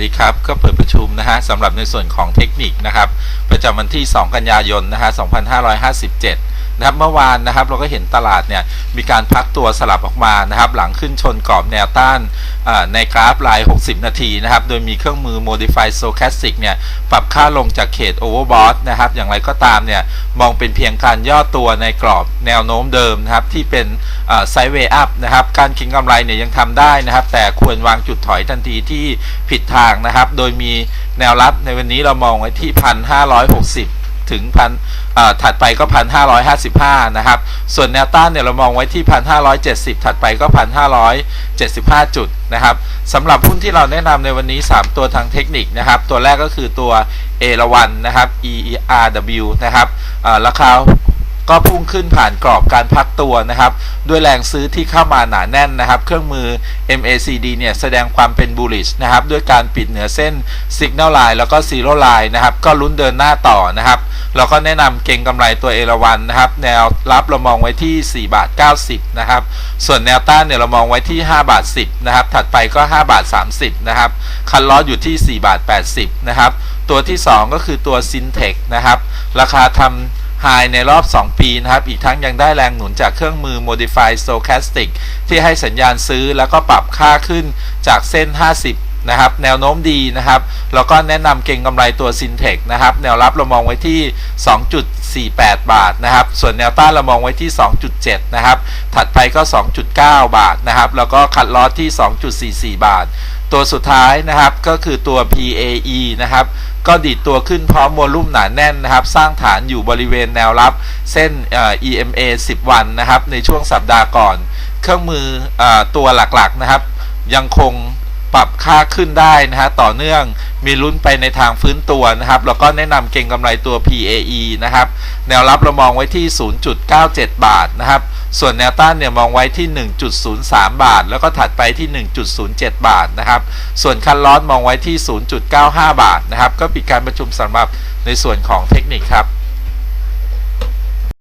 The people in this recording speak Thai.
ดีครับ ก็เปิดประชุมนะฮะสำหรับในส่วนของเทคนิคนะครับ ประจำวันที่ 2 กันยายนนะฮะ2557 นะครับเมื่อวานนะครับเราก็เห็นตลาดเนี่ยมีการพักตัวสลับออกมานะครับ หลังขึ้นชนกรอบแนวต้านในกราฟราย 60 นาทีนะครับ โดยมีเครื่องมือ Modify Stochastic เนี่ยปรับค่าลงจากเขต Overbought นะครับ อย่างไรก็ตามเนี่ยมองเป็นเพียงการย่อตัวในกรอบแนวโน้มเดิมนะครับ ที่เป็นไซด์เวย์อัพนะครับ การก็งกำไรเนี่ยยังทำได้นะครับ แต่ควรวางจุดถอยทันทีที่ผิดทางนะครับ โดยมีแนวรับในวันนี้เรามองไว้ที่ 1,560 ถึงพันถัดไปก็พันห้าร้อยห้าสิบห้านะครับ ส่วนแนวต้านเนี่ยเรามองไว้ที่พันห้าร้อยเจ็ดสิบถัดไปก็พันห้าร้อยเจ็ดสิบห้าจุดนะครับสำหรับหุ้นที่เราแนะนำในวันนี้ 3 ตัวทางเทคนิคนะครับ ตัวแรกก็คือตัวเอราวันนะครับ ERW นะครับราคา ก็พุ่งขึ้นผ่านกรอบการพักตัวนะครับ ด้วยแรงซื้อที่เข้ามาหนาแน่นนะครับ เครื่องมือ MACD เนี่ยแสดงความเป็น bullish นะครับ ด้วยการปิดเหนือเส้น Signal Line แล้วก็ Zero Line นะครับ ก็ลุ้นเดินหน้าต่อนะครับ เราก็แนะนำเก็งกำไรตัวเอราวันนะครับ แนวรับเรามองไว้ที่ 4 บาท 90 นะครับ ส่วนแนวต้านเนี่ยเรามองไว้ที่ 5 บาท 10 นะครับ ถัดไปก็ 5 บาท 30 นะครับ คันล้ออยู่ที่ 4 บาท 80 นะครับ ตัวที่ 2 ก็คือตัว Syntec นะครับ ราคาทำ High ในรอบ 2 ปีนะครับ อีกทั้งยังได้แรงหนุนจากเครื่องมือ Modify Stochastic ที่ให้สัญญาณซื้อแล้วก็ปรับค่าขึ้นจากเส้น 50 นะครับแนวโน้มดีนะครับแล้วก็แนะนำเก็งกำไรตัว Syntec นะครับแนวรับเรามองไว้ที่ 2.48 บาทนะครับส่วนแนวต้านเรามองไว้ที่ 2.7 นะครับถัดไปก็ 2.9 บาทนะครับแล้วก็คัดลอสที่ 2.44 บาท ตัวสุดท้ายนะครับก็คือตัว PAE นะครับก็ดีดตัวขึ้นพร้อมโวลุ่มหนาแน่นนะครับ สร้างฐานอยู่บริเวณแนวรับเส้น EMA 10 วันนะครับในช่วงสัปดาห์ก่อน เครื่องมืออตัวหลักๆนะครับ ยังคง ปรับค่าขึ้นได้นะฮะต่อเนื่องมีลุ้นไปในทางฟื้นตัวนะครับแล้วก็แนะนำเก็งกำไรตัว PAE นะครับแนวรับเรามองไว้ที่ 0.97 บาทนะครับส่วนแนวต้านเนี่ยมองไว้ที่ 1.03 บาท แล้วก็ถัดไปที่ 1.07 บาทนะครับส่วนคันลอสมองไว้ที่ 0.95 บาทนะครับก็ปิดการประชุมสำหรับในส่วนของเทคนิคครับ